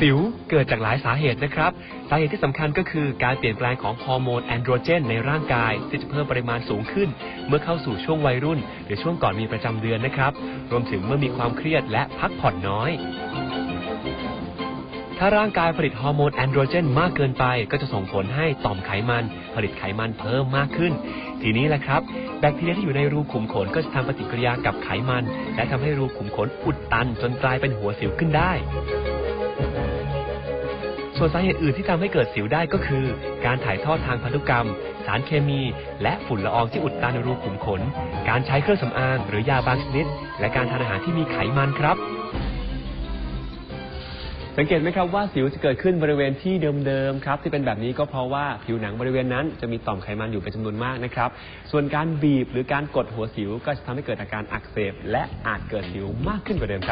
สิวเกิดจากหลายสาเหตุนะครับ สาเหตุที่สำคัญก็คือการเปลี่ยนแปลงของฮอร์โมนแอนโดรเจนในร่างกายที่จะเพิ่มปริมาณสูงขึ้น เมื่อเข้าสู่ช่วงวัยรุ่น หรือช่วงก่อนมีประจำเดือนนะครับ รวมถึงเมื่อมีความเครียดและพักผ่อนน้อย ถ้าร่างกายผลิตฮอร์โมนแอนโดรเจนมากเกินไป ก็จะส่งผลให้ต่อมไขมัน ผลิตไขมันเพิ่มมากขึ้น ทีนี้แหละครับ แบคทีเรียที่อยู่ในรูขุมขนก็จะทำปฏิกิริยากับไขมัน และทำให้รูขุมขนอุดตันจนกลายเป็นหัวสิวขึ้นได้ ส่วนสาเหตุอื่นที่ทำให้เกิดสิวได้ก็คือ การถ่ายทอดทางพันธุกรรม สารเคมี และฝุ่นละอองที่อุดตันในรูขุมขน การใช้เครื่องสำอางหรือยาบางชนิด และการทานอาหารที่มีไขมันครับสังเกตไหมครับว่าสิวจะเกิดขึ้นบริเวณที่เดิมๆครับที่เป็นแบบนี้ก็เพราะว่าผิวหนังบริเวณนั้นจะมีต่อมไขมันอยู่เป็นจำนวนมากนะครับ ส่วนการบีบหรือการกดหัวสิวก็จะทำให้เกิดอาการอักเสบ และอาจเกิดสิวมากขึ้นกว่าเดิมครับ